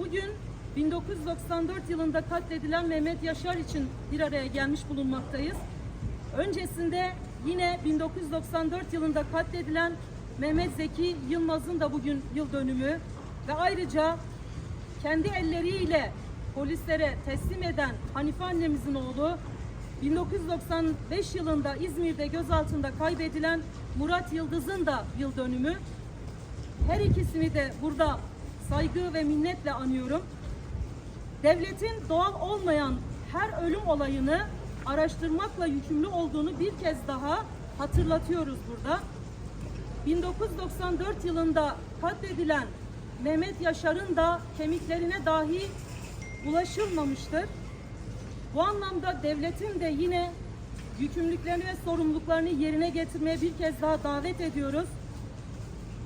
Bugün 1994 yılında katledilen Mehmet Yaşar için bir araya gelmiş bulunmaktayız. Öncesinde yine 1994 yılında katledilen Mehmet Zeki Yılmaz'ın da bugün yıl dönümü ve ayrıca kendi elleriyle polislere teslim eden Hanife annemizin oğlu 1995 yılında İzmir'de gözaltında kaybedilen Murat Yıldız'ın da yıl dönümü. Her ikisini de burada saygı ve minnetle anıyorum. Devletin doğal olmayan her ölüm olayını araştırmakla yükümlü olduğunu bir kez daha hatırlatıyoruz burada. 1994 yılında katledilen Mehmet Yaşar'ın da kemiklerine dahi ulaşılmamıştır. Bu anlamda devletin de yine yükümlülüklerini ve sorumluluklarını yerine getirmeye bir kez daha davet ediyoruz.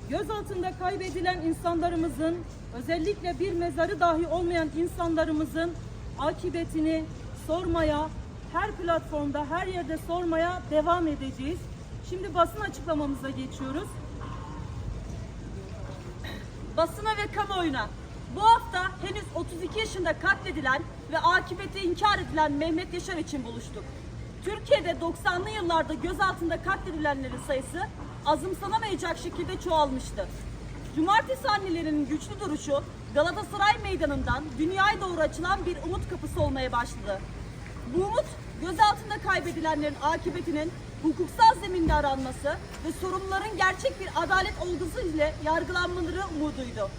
Gözaltında kaybedilen insanlarımızın, özellikle bir mezarı dahi olmayan insanlarımızın akıbetini sormaya, her platformda, her yerde sormaya devam edeceğiz. Şimdi basın açıklamamıza geçiyoruz. basına ve kamuoyuna bu hafta henüz 32 yaşında katledilen ve akıbeti inkar edilen Mehmet Yaşar için buluştuk. Türkiye'de 90'lı yıllarda gözaltında katledilenlerin sayısı azımsanamayacak şekilde çoğalmıştı. Cumartesi annelerinin güçlü duruşu Galatasaray Meydanı'ndan dünyaya doğru açılan bir umut kapısı olmaya başladı. Bu umut gözaltında kaybedilenlerin akıbetinin hukuksal zeminde aranması ve sorumluların gerçek bir adalet olgusu ile yargılanmaları umuduydu.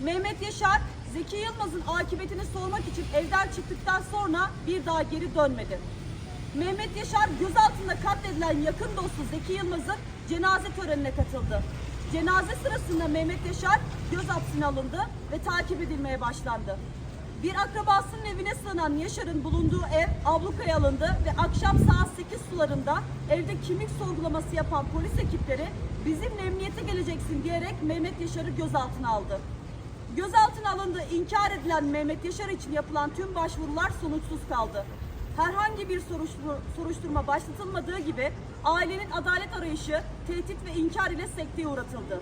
Mehmet Yaşar, Zeki Yılmaz'ın akıbetini sormak için evden çıktıktan sonra bir daha geri dönmedi. Mehmet Yaşar gözaltında katledilen yakın dostu Zeki Yılmaz'ın cenaze törenine katıldı. Cenaze sırasında Mehmet Yaşar gözaltına alındı ve takip edilmeye başlandı. Bir akrabasının evine sığınan Yaşar'ın bulunduğu ev ablukaya alındı ve akşam saat 8 sularında evde kimlik sorgulaması yapan polis ekipleri bizimle emniyete geleceksin diyerek Mehmet Yaşar'ı gözaltına aldı. Gözaltına alındığı inkar edilen Mehmet Yaşar için yapılan tüm başvurular sonuçsuz kaldı. Herhangi bir soruşturma, başlatılmadığı gibi ailenin adalet arayışı tehdit ve inkar ile sekteye uğratıldı.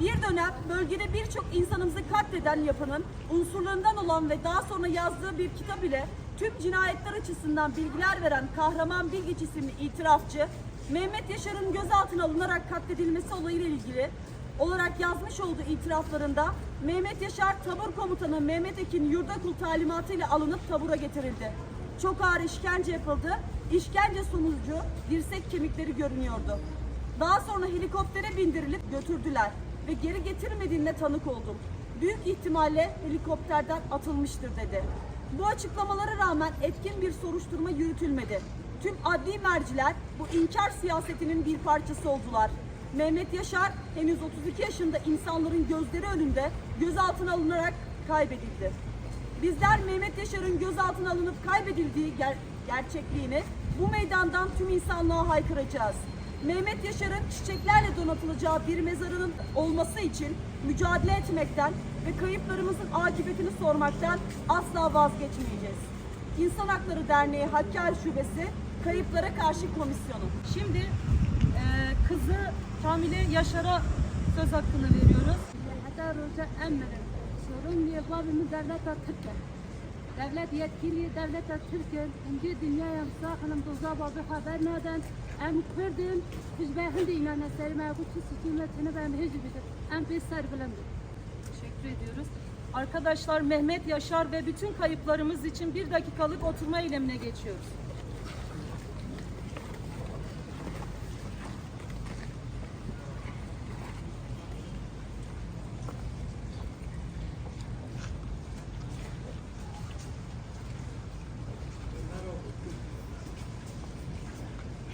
Bir dönem bölgede birçok insanımızı katleden yapının unsurlarından olan ve daha sonra yazdığı bir kitap ile tüm cinayetler açısından bilgiler veren Kahraman Bilgiç isimli itirafçı, Mehmet Yaşar'ın gözaltına alınarak katledilmesi olayıyla ilgili olarak yazmış olduğu itiraflarında Mehmet Yaşar tabur komutanı Mehmet Ekin Yurdakul talimatıyla alınıp tabura getirildi. Çok ağır işkence yapıldı. İşkence sonucu dirsek kemikleri görünüyordu. Daha sonra helikoptere bindirilip götürdüler ve geri getirmediğine tanık oldum. Büyük ihtimalle helikopterden atılmıştır dedi. Bu açıklamalara rağmen etkin bir soruşturma yürütülmedi. Tüm adli merciler bu inkar siyasetinin bir parçası oldular. Mehmet Yaşar henüz 32 yaşında insanların gözleri önünde gözaltına alınarak kaybedildi. Bizler Mehmet Yaşar'ın gözaltına alınıp kaybedildiği ger- gerçekliğini bu meydandan tüm insanlığa haykıracağız. Mehmet Yaşar'ın çiçeklerle donatılacağı bir mezarının olması için mücadele etmekten ve kayıplarımızın akıbetini sormaktan asla vazgeçmeyeceğiz. İnsan Hakları Derneği Hakkari Şubesi Kayıplara Karşı Komisyonu. Şimdi e, kızı Kamile Yaşar'a söz hakkını veriyoruz. Hatta roja emrin. Sorun yevabımı devlet Türkiye. Devlet yetkili devlet Türkiye. İnci dünya yamsa hanım doza babı haber neden. Em kurdun. Biz ben hindi inan eserime. Bu çiz hükümetini ben hücü bilir. Em biz serbilemdir. Teşekkür ediyoruz. Arkadaşlar Mehmet Yaşar ve bütün kayıplarımız için bir dakikalık oturma eylemine geçiyoruz.